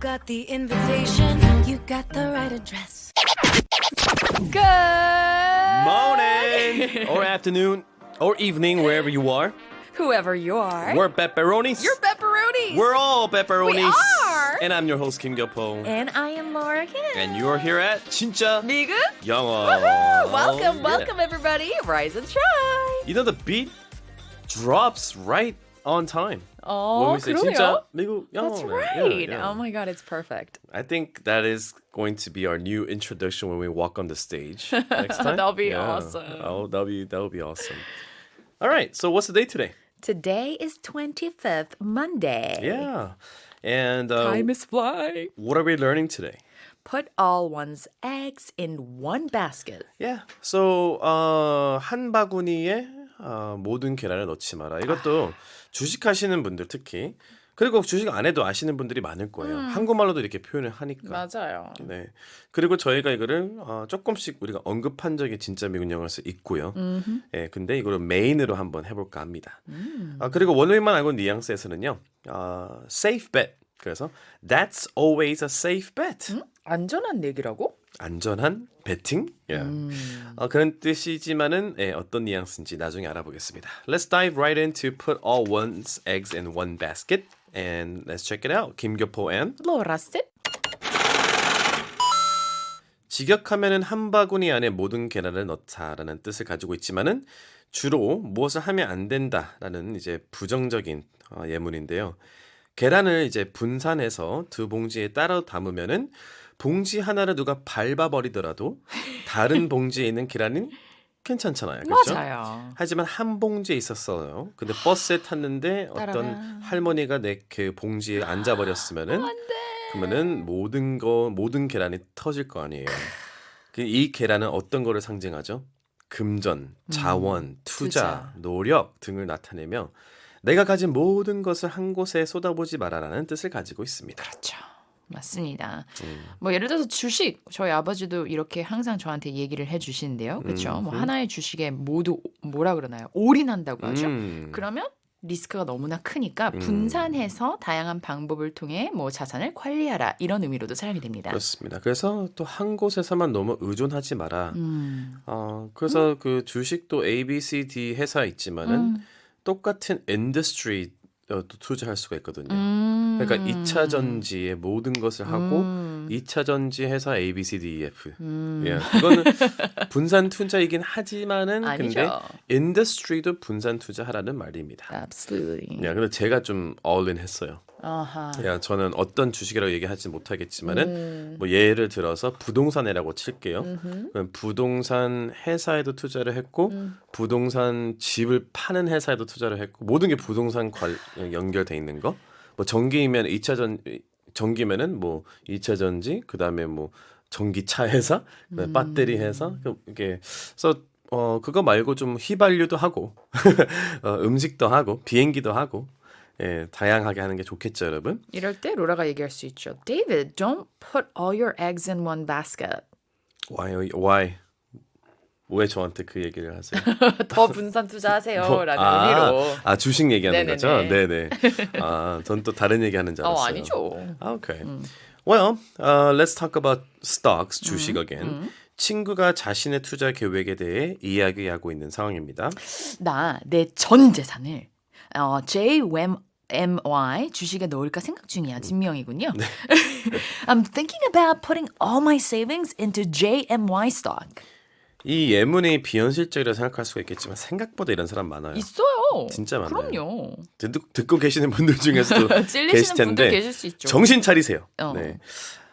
got the invitation, you got the right address. Good Morning or afternoon or evening, wherever you are. Whoever you are. We're pepperonis. You're pepperonis. We're all pepperonis. We are. And I'm your host Kim Gyopo. And I am Laura Kim. And you're here at 진짜 미국. 영어. Woohoo! Welcome, Yeah. welcome everybody. Rise and shine. You know the beat drops right on time. Oh, when we say 그러네요. 진짜 미국 영어. That's Yeah, right. yeah. Oh my god, it's perfect. I think that is going to be our new introduction when we walk on the stage next time. That'll be Yeah. awesome. Oh, that'll be that'll be awesome. All right. So what's the day today? Today is 25th, Monday. Yeah. And uh, Time is flying. what are we learning today? Put all one's eggs in one basket. Yeah. So 어, 한 바구니에 어, 모든 계란을 넣지 마라. 이것도 주식하시는 분들 특히 그리고 주식 안 해도 아시는 분들이 많을 거예요. 한국말로도 이렇게 표현을 하니까. 맞아요. 네. 그리고 저희가 이거를 어, 조금씩 우리가 언급한 적이 진짜 미국 영어에서 있고요. 예, 근데 이거를 메인으로 한번 해볼까 합니다. 아, 그리고 원어민만 알고 있는 뉘앙스에서는요, 아, safe bet. 그래서 that's always a safe bet. 안전한 얘기라고? 안전한 베팅? 예. 어, 그런 뜻이지만은 예, 어떤 뉘앙스인지 나중에 알아보겠습니다. Let's dive right into put all one's eggs in one basket and let's check it out. 김교포 and 로라 씨? 직역하면은 한 바구니 안에 모든 계란을 넣자라는 뜻을 가지고 있지만은 주로 무엇을 하면 안 된다라는 이제 부정적인 어, 예문인데요. 계란을 이제 분산해서 두 봉지에 따로 담으면은 봉지 하나를 누가 밟아 버리더라도 다른 봉지에 있는 계란은 괜찮잖아요. 그렇죠? 맞아요. 하지만 한 봉지에 있었어요. 근데 버스에 탔는데 어떤 따라란. 할머니가 내 그 봉지에 앉아 버렸으면은 그러면은 모든 거 모든 계란이 터질 거 아니에요. 그이 계란은 어떤 거를 상징하죠? 금전, 자원, 투자, 투자. 노력 등을 나타내며 내가 가진 모든 것을 한 곳에 쏟아보지 마라라는 뜻을 가지고 있습니다. 그렇죠. 맞습니다. 음. 뭐 예를 들어서 주식 저희 아버지도 이렇게 항상 저한테 얘기를 해주신대요. 그렇죠. 뭐 하나의 주식에 모두 뭐라 그러나요? 올인한다고 하죠. 음. 그러면 리스크가 너무나 크니까 분산해서 다양한 방법을 통해 뭐 자산을 관리하라 이런 의미로도 사용이 됩니다. 그렇습니다. 그래서 또 한 곳에서만 너무 의존하지 마라. 음. 어, 그래서 그 주식도 A, B, C, D 회사 있지만은 음. 똑같은 인더스트리 또 투자할 수가 있거든요. 음. 그러니까 2차 전지의 모든 것을 하고 음. 2차 전지 회사 A, B, C, D, E, F. 음. 예, 그거는 분산 투자이긴 하지만은 근데 아니죠. 인더스트리도 분산 투자하라는 말입니다. Absolutely. 야, 근데 제가 좀 어울린 했어요. 아하. 야, 저는 어떤 주식이라고 얘기하지 못하겠지만은 음. 뭐 예를 들어서 부동산이라고 칠게요. 그럼 부동산 회사에도 투자를 했고 음. 부동산 집을 파는 회사에도 투자를 했고 모든 게 부동산 관 연결돼 있는 거. 뭐 전기면 2차 전 전기면은 뭐 2차 전지, 그다음에 뭐 전기차 회사, 그다음에 배터리 회사. 그 이게 그래서 어 그거 말고 좀 휘발유도 하고 어, 음식도 하고 비행기도 하고 예, 다양하게 하는 게 좋겠죠, 여러분. 이럴 때 로라가 얘기할 수 있죠. David, don't put all your eggs in one basket. Why why 왜 저한테 그 얘기를 하세요? 더 분산 투자하세요라는 아, 의미로. 아 주식 얘기하는 네네네. 거죠? 네네. 아, 전 또 다른 얘기하는 줄어 알았어요. 아니죠. 아, Okay. Well, uh, let's talk about stocks 주식 again. 친구가 자신의 투자 계획에 대해 이야기하고 있는 상황입니다. 나 내 전 재산을 어, JMY 주식에 넣을까 생각 중이야. 진명이군요. I'm thinking about putting all my savings into JMY stock. 이 예문이 비현실적이라 생각할 수가 있겠지만 생각보다 이런 사람 많아요. 있어요. 진짜 많아요. 그럼요. 듣, 듣고 계시는 분들 중에서도 계실 텐데 계실 수 있죠. 정신 차리세요. 어. 네.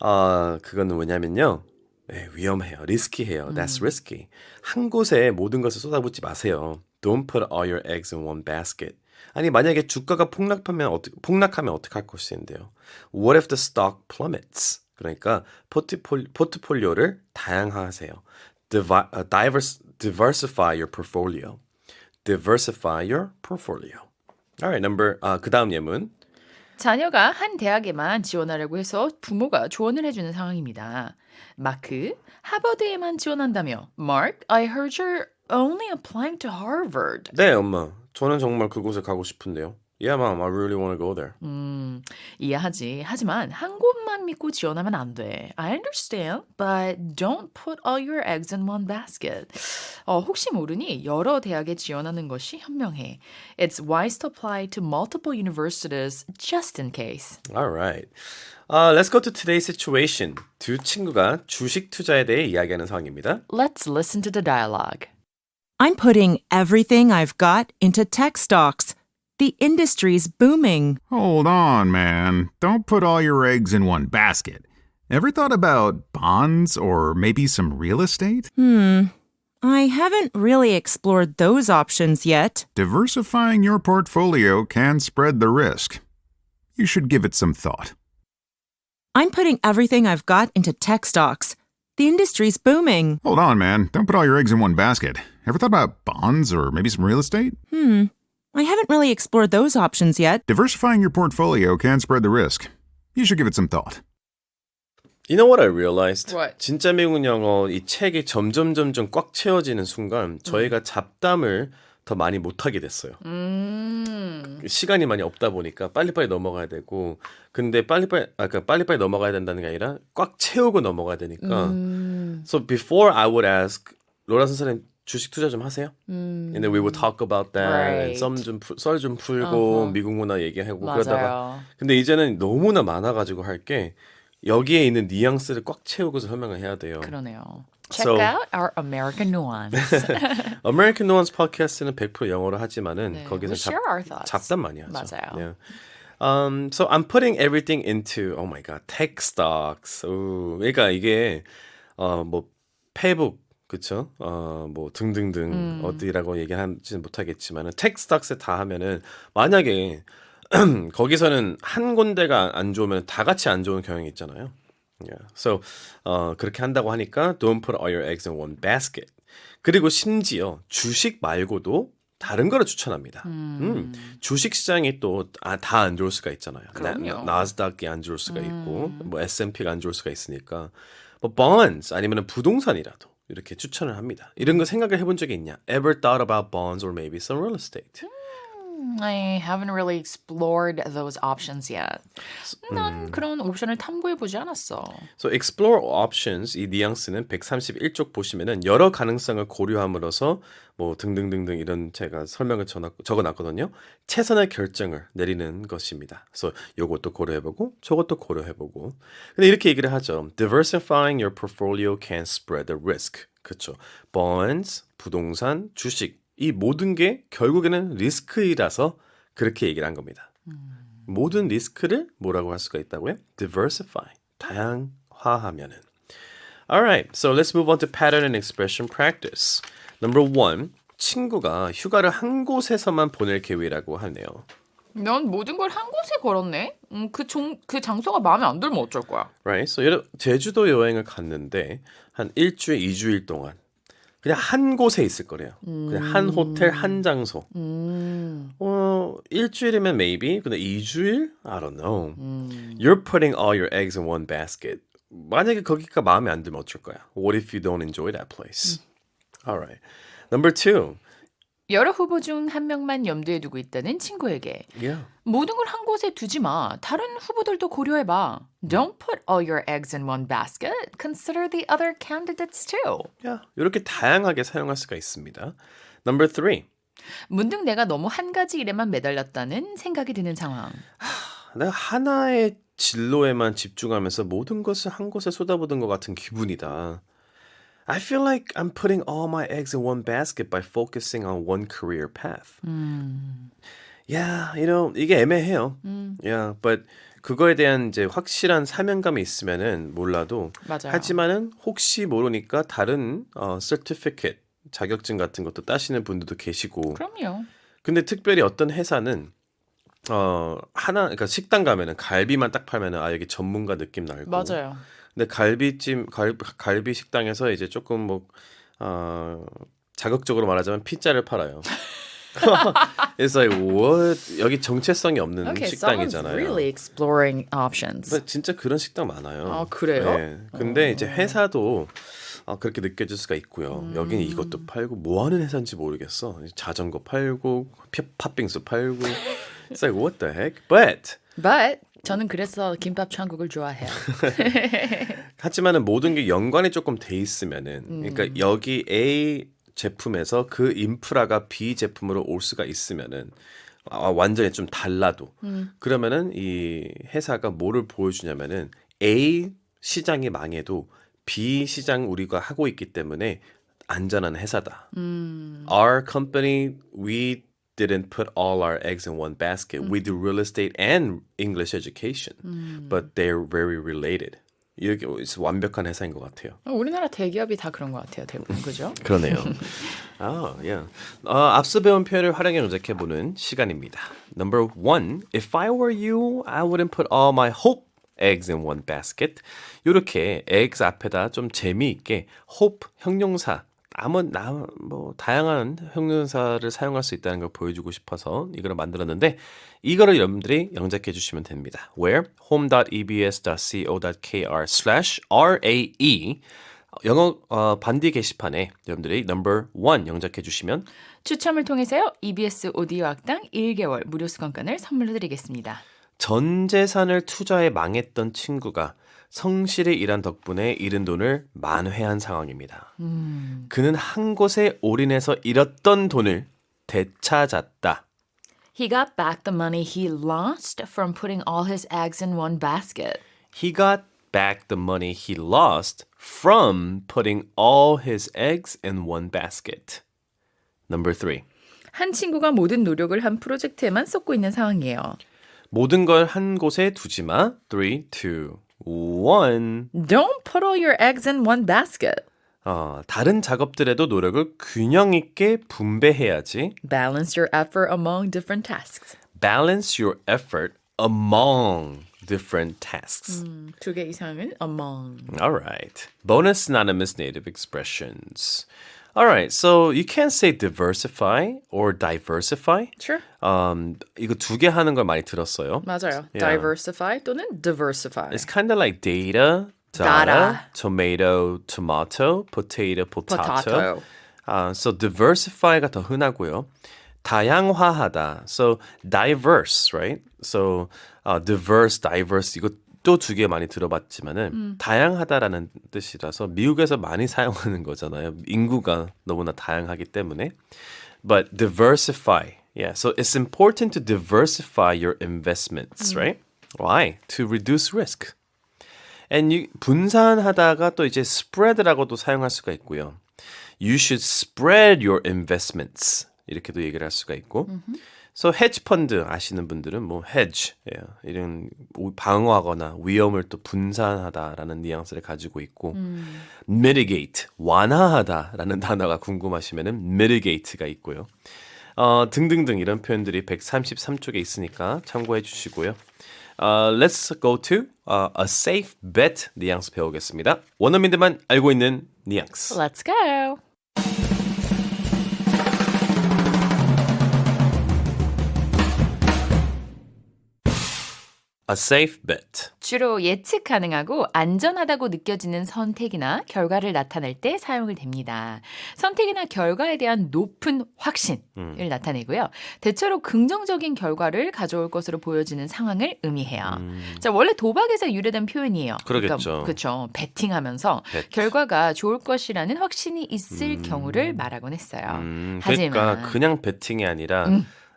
아, 그거는 뭐냐면요. 네, 위험해요. 리스키해요. That's risky. 한 곳에 모든 것을 쏟아붓지 마세요. Don't put all your eggs in one basket. 아니 만약에 주가가 폭락하면 어떻게 폭락하면 어떡할 것인데요. What if the stock plummets? 그러니까 포트폴, 포트폴리오를 다양화하세요. Divi, uh, diverse, diversify your portfolio. Diversify your portfolio. Alright, number 아, 그다음 예문. 자녀가 한 대학에만 지원하려고 해서 부모가 조언을 해주는 상황입니다. 마크, 하버드에만 지원한다며. Mark, I heard you're only applying to Harvard. 네, 엄마. 저는 정말 그곳에 가고 싶은데요. Yeah, mom, I really want to go there. 음, 이해하지. 하지만 한 곳만 믿고 지원하면 안 돼. I understand, but don't put all your eggs in one basket. 어, 혹시 모르니 여러 대학에 지원하는 것이 현명해. It's wise to apply to multiple universities just in case. All right. Uh, let's go to today's situation. 두 친구가 주식 투자에 대해 이야기하는 상황입니다. Let's listen to the dialogue. I'm putting everything I've got into tech stocks. The industry's booming. Hold on, man. Don't put all your eggs in one basket. Ever thought about bonds or maybe some real estate? Hmm. I haven't really explored those options yet. Diversifying your portfolio can spread the risk. You should give it some thought. I'm putting everything I've got into tech stocks. The industry's booming. Hold on, man. Don't put all your eggs in one basket. Ever thought about bonds or maybe some real estate? Hmm. I haven't really explored those options yet. Diversifying your portfolio can spread the risk. You should give it some thought. You know what I realized? What? 진짜 미국 영어 이 책이 점점 점점 꽉 채워지는 순간 저희가 잡담을 더 많이 못하게 됐어요. 음. 시간이 많이 없다 보니까 빨리빨리 넘어가야 되고 근데 빨리빨리 아까 그러니까 빨리빨리 넘어가야 된다는 게 아니라 꽉 채우고 넘어가야 되니까 음. So before I would ask 로라 선생님 주식 투자 좀 하세요? And then we would talk about that. Right. 썸좀썰좀 풀고 어허. 미국 문화 얘기하고 그러다가 맞아요. 근데 이제는 너무나 많아 가지고 할 게 여기에 있는 뉘앙스를 꽉 채우고서 설명을 해야 돼요. 그러네요. Check So- out our American nuance. American Nuance 팟캐스트는 100% 영어로 하지만은 네, 거기서 we share our thoughts. 잡담 많이 하죠. 맞아요. Yeah. Um, so I'm putting everything into oh my god tech stocks. 오, 그러니까 이게 어뭐 페북 그쵸? 어 뭐 등등등 음. 어디라고 얘기하지는 못하겠지만은 tech stocks에 다 하면은 만약에 거기서는 한 군데가 안 좋으면 다 같이 안 좋은 경향이 있잖아요. Yeah. So 어 그렇게 한다고 하니까 don't put all your eggs in one basket. 그리고 심지어 주식 말고도 다른 거를 추천합니다. 음, 주식 시장이 또 다 안 좋을 수가 있잖아요. 그럼요. 나, 스닥이 안 좋을 수가 있고 뭐 S&P가 안 좋을 수가 있으니까 뭐 bonds 아니면 부동산이라도 이렇게 추천을 합니다. 이런 거 생각을 해본 적이 있냐? Ever thought about bonds or maybe some real estate? I haven't really explored those options yet. 난 그런 옵션을 탐구해 보지 않았어. So explore options 이 뉘앙스는 131쪽 보시면은 여러 가능성을 고려함으로써 뭐 등등등등 이런 제가 설명을 적어 놨거든요. 최선의 결정을 내리는 것입니다. 그래서 요것도 고려해 보고 저것도 고려해 보고. 근데 이렇게 얘기를 하죠. Diversifying your portfolio can spread the risk. 그렇죠. Bonds, 부동산, 주식 이 모든 게 결국에는 리스크이라서 그렇게 얘기를 한 겁니다. 모든 리스크를 뭐라고 할 수가 있다고요? Diversify. 다양화하면은. Alright, so let's move on to pattern and expression practice. Number one, 친구가 휴가를 한 곳에서만 보낼 계획이라고 하네요. 넌 모든 걸 한 곳에 걸었네. 음, 그, 종, 그 장소가 마음에 안 들면 어쩔 거야? Right? So 제주도 여행을 갔는데 한 일주일, 이주일 동안 그냥 한 곳에 있을 거래요. 그냥 한 호텔, 한 장소. 음, 어, 일주일이면 maybe, 근데 이주일? I don't know. You're putting all your eggs in one basket. 만약에 거기가 마음에 안 들면 어쩔 거야? What if you don't enjoy that place? Alright. Number two. 여러 후보 중 한 명만 염두에 두고 있다는 친구에게 Yeah. 모든 걸 한 곳에 두지 마. 다른 후보들도 고려해 봐. Don't put all your eggs in one basket. Consider the other candidates too. Yeah. 이렇게 다양하게 사용할 수가 있습니다. Number three. 문득 내가 너무 한 가지 일에만 매달렸다는 생각이 드는 상황. 내가 하나의 진로에만 집중하면서 모든 것을 한 곳에 쏟아부은 것 같은 기분이다. I feel like I'm putting all my eggs in one basket by focusing on one career path. Yeah, you know, 이게 애매해요. Yeah, but 그거에 대한 이제 확실한 사명감이 있으면은 몰라도 맞아요. 하지만은 혹시 모르니까 다른 어 certificate 자격증 같은 것도 따시는 분들도 계시고 그럼요. 근데 특별히 어떤 회사는 어 하나 그러니까 식당 가면은 갈비만 딱 팔면은 아 여기 전문가 느낌 날고 맞아요. 근데 갈비찜 갈, 갈비 식당에서 이제 조금 뭐 어 자극적으로 말하자면 피자를 팔아요. It's like what 여기 정체성이 없는 Okay, 식당이잖아요. really exploring options. 진짜 그런 식당 많아요. 아, 그래요? 네. 근데 이제 회사도 어, 그렇게 느껴질 수가 있고요. 음. 여기는 이것도 팔고 뭐 하는 회사인지 모르겠어. 자전거 팔고 피- 팥빙수 팔고 It's like what the heck? But But 저는 그래서 김밥 천국을 좋아해요. 하지만은 모든 게 연관이 조금 돼 있으면은 그러니까 여기 A 제품에서 그 인프라가 B 제품으로 올 수가 있으면은 아, 완전히 좀 달라도 그러면은 이 회사가 뭐를 보여주냐면은 A 시장이 망해도 B 시장 우리가 하고 있기 때문에 안전한 회사다. Our company we didn't put all our eggs in one basket. We do real estate and English education, but they're very related. 이렇게 완벽한 회사인 것 같아요. 어, 우리나라 대기업이 다 그런 것 같아요, 대부분 그죠? 그러네요. 아, 예. 어, 앞서 배운 표현을 활용해 정작해 보는 시간입니다. Number one, if I were you, I wouldn't put all my hope eggs in one basket. 이렇게 eggs 앞에다 좀 재미있게 hope 형용사 아무 나뭐 다양한 형용사를 사용할 수 있다는 걸 보여주고 싶어서 이거를 만들었는데 이거를 여러분들이 영작해 주시면 됩니다. Where home.ebs.co.kr/rae 영어 어, 반디 게시판에 여러분들이 number one 영작해 주시면 추첨을 통해서요. EBS 오디오 학당 1개월 무료 수강권을 선물로 드리겠습니다. 전 재산을 투자해 망했던 친구가 성실히 일한 덕분에 잃은 돈을 만회한 상황입니다. 그는 한 곳에 올인해서 잃었던 돈을 되찾았다. He got back the money he lost from putting all his eggs in one basket. He got back the money he lost from putting all his eggs in one basket. Number three. 한 친구가 모든 노력을 한 프로젝트에만 쏟고 있는 상황이에요. 모든 걸 한 곳에 두지 마. 3, 2, 1. Don't put all your eggs in one basket. 어, 다른 작업들에도 노력을 균형 있게 분배해야지. Balance your effort among different tasks. Balance your effort among different tasks. 두 개 이상은 among. All right. Bonus synonymous native expressions. All right. So you can't say diversify or diversify. Sure. Um, 이거 두 개 하는 걸 많이 들었어요. 맞아요. Yeah. Diversify 또는 diversify. It's kind of like data, Data. data, tomato, tomato, potato, potato. Potato. Uh, so diversify가 더 흔하고요. 다양화하다. So diverse, right? So uh, diverse, diverse 이거 또 두 개 많이 들어봤지만은 다양하다라는 뜻이라서 미국에서 많이 사용하는 거잖아요. 인구가 너무나 다양하기 때문에. But diversify. Yeah, so it's important to diversify your investments, right? Why? To reduce risk. And you, 분산하다가 또 이제 spread라고도 사용할 수가 있고요. You should spread your investments. 이렇게도 얘기를 할 수가 있고. So hedge 펀드 아시는 분들은 뭐 hedge 예, 이런 오- 방어하거나 위험을 또 분산하다라는 뉘앙스를 가지고 있고 mitigate 완화하다라는 단어가 궁금하시면은 mitigate가 있고요. 어, 등등등 이런 표현들이 133쪽에 있으니까 참고해 주시고요. 어, let's go to 어, a safe bet 뉘앙스 배우겠습니다. 원어민들만 알고 있는 뉘앙스. Let's go. A safe bet. 주로 예측 가능하고 안전하다고 느껴지는 선택이나 결과를 나타낼 때 사용을 됩니다. 선택이나 결과에 대한 높은 확신을 음. 나타내고요. 대체로 긍정적인 결과를 가져올 것으로 보여지는 상황을 의미해요. 자, 원래 도박에서 유래된 표현이에요. 음. 그러겠죠. 그러니까, 그렇죠. 베팅하면서 Bet. 결과가 좋을 것이라는 확신이 있을 경우를 말하곤 했어요. 음, 하지만 그러니까 그냥 베팅이 아니라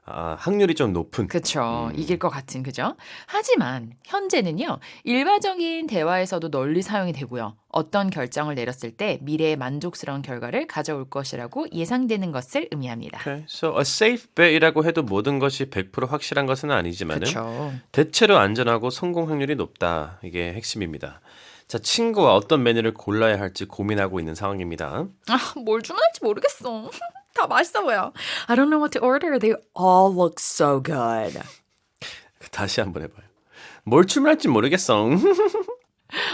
아, 확률이 좀 높은. 그쵸. 음. 이길 것 같은, 그죠? 하지만, 현재는요, 일반적인 대화에서도 널리 사용이 되고요. 어떤 결정을 내렸을 때 미래에 만족스러운 결과를 가져올 것이라고 예상되는 것을 의미합니다. Okay. So a safe bet이라고 해도 모든 것이 100% 확실한 것은 아니지만은 그쵸. 대체로 안전하고 성공 확률이 높다. 이게 핵심입니다. 자, 친구가 어떤 메뉴를 골라야 할지 고민하고 있는 상황입니다. 아, 뭘 주문할지 모르겠어. 다 맛있어 보여. I don't know what to order. They all look so good. 다시 한번 해봐요. 뭘 주문할지 모르겠어.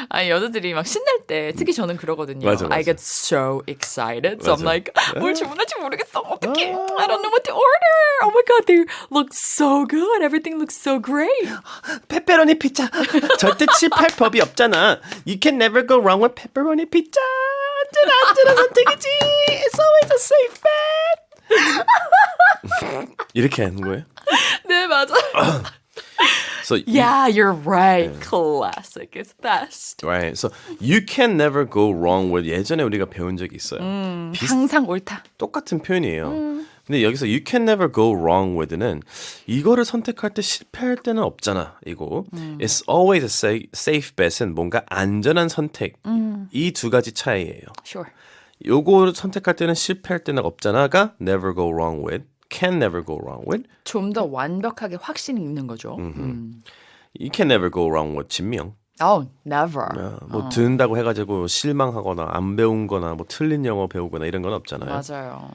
아니 여자들이 막 신날 때 특히 저는 그러거든요. 맞아, I 맞아. get so excited. So I'm 맞아. like, 뭘 주문할지 모르겠어. 어떡해. I don't know what to order. Oh my god, they look so good. Everything looks so great. 페페로니 피자. 절대 칠할 법이 없잖아. You can never go wrong with pepperoni pizza. 안전한 안전한 선택이지. It's always a safe bet. 이렇게 하는 거예요. 네, 맞아. So yeah, you're right. Classic is best. right. So you can never go wrong with 예전에 우리가 배운 적이 있어요. 비슷- 항상 옳다. 똑같은 표현이에요. 근데 여기서 you can never go wrong with는 이거를 선택할 때 실패할 때는 없잖아. 이거 it's always a safe, safe bet은 뭔가 안전한 선택. 이두 가지 차이예요. Sure. 요거 선택할 때는 실패할 때는 없잖아가 never go wrong with, can never go wrong with, 좀 더 완벽하게 확신이 있는 거죠. 음. you can never go wrong with 진명. Oh, never. 뭐 듣는다고 해가지고 실망하거나 안 배운거나 뭐 틀린 영어 배우거나 이런 건 없잖아요. 맞아요.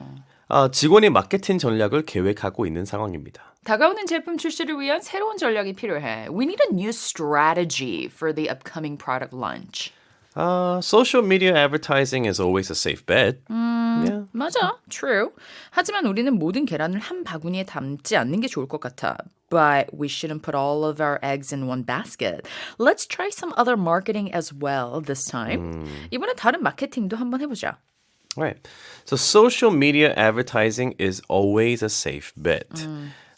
아, 직원이 마케팅 전략을 계획하고 있는 상황입니다. 다가오는 제품 출시를 위한 새로운 전략이 필요해. We need a new strategy for the upcoming product launch. Uh, social media advertising is always a safe bet. Yeah. 맞아, true. 하지만 우리는 모든 계란을 한 바구니에 담지 않는 게 좋을 것 같아. But we shouldn't put all of our eggs in one basket. Let's try some other marketing as well this time. 이번에 다른 마케팅도 한번 해보자. Right. So social media advertising is always a safe bet.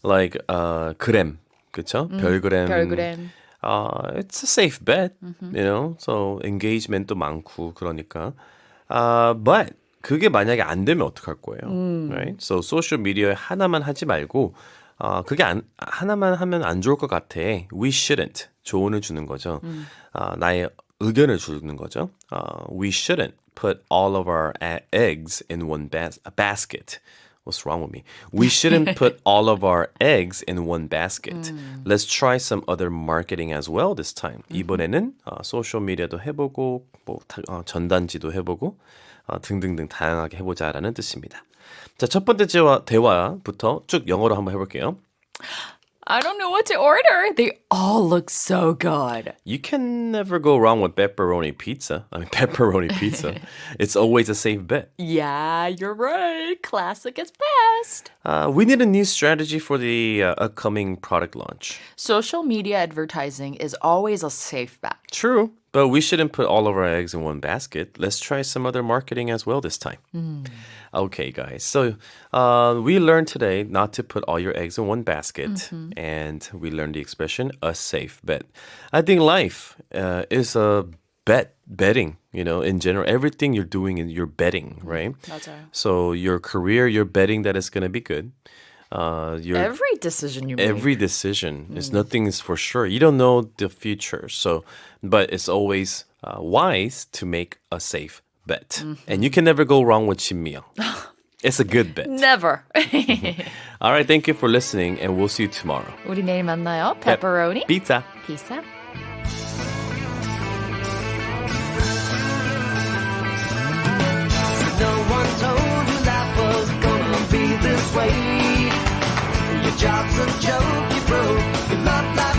Like uh, 그램, 그쵸? 별그램. 별그램. Uh, it's a safe bet, you know. So engagement도 많고 그러니까. Uh, but 그게 만약에 안 되면 어떡할 거예요? Right? So social media 하나만 하지 말고 아, 그게 안, 하나만 하면 안 좋을 것 같아. We shouldn't. 조언을 주는 거죠. 아, 나의 의견을 주는 거죠. 아, we shouldn't put all of our eggs in one bas- basket. What's wrong with me? We shouldn't put all of our eggs in one basket. Let's try some other marketing as well this time. 이번에는 어, 소셜 미디어도 해보고 뭐 다- 어, 전단지도 해보고 어, 등등등 다양하게 해보자라는 뜻입니다. 자, 첫 번째 대화, 대화부터 쭉 영어로 한번 해볼게요. I don't know what to order. They all look so good. You can never go wrong with pepperoni pizza. I mean, pepperoni pizza. it's always a safe bet. Yeah, you're right. Classic is best. Uh, we need a new strategy for the uh, upcoming product launch. Social media advertising is always a safe bet. True, but we shouldn't put all of our eggs in one basket. Let's try some other marketing as well this time. Okay, guys. So uh, we learned today not to put all your eggs in one basket, and we learned the expression "a safe bet." I think life uh, is a bet, betting. You know, in general, everything you're doing, you're betting, right? 맞아요. So your career, you're betting that it's gonna be good. Uh, your Every decision you make. every decision is nothing is for sure. You don't know the future, so but it's always uh, wise to make a safe bet, and you can never go wrong with Chimio. it's a good bet. Never. All right, thank you for listening, and we'll see you tomorrow. 우리 내일 만나요. Pepperoni. Pizza. Pizza. persuade. Your job's a joke, you broke. You're not like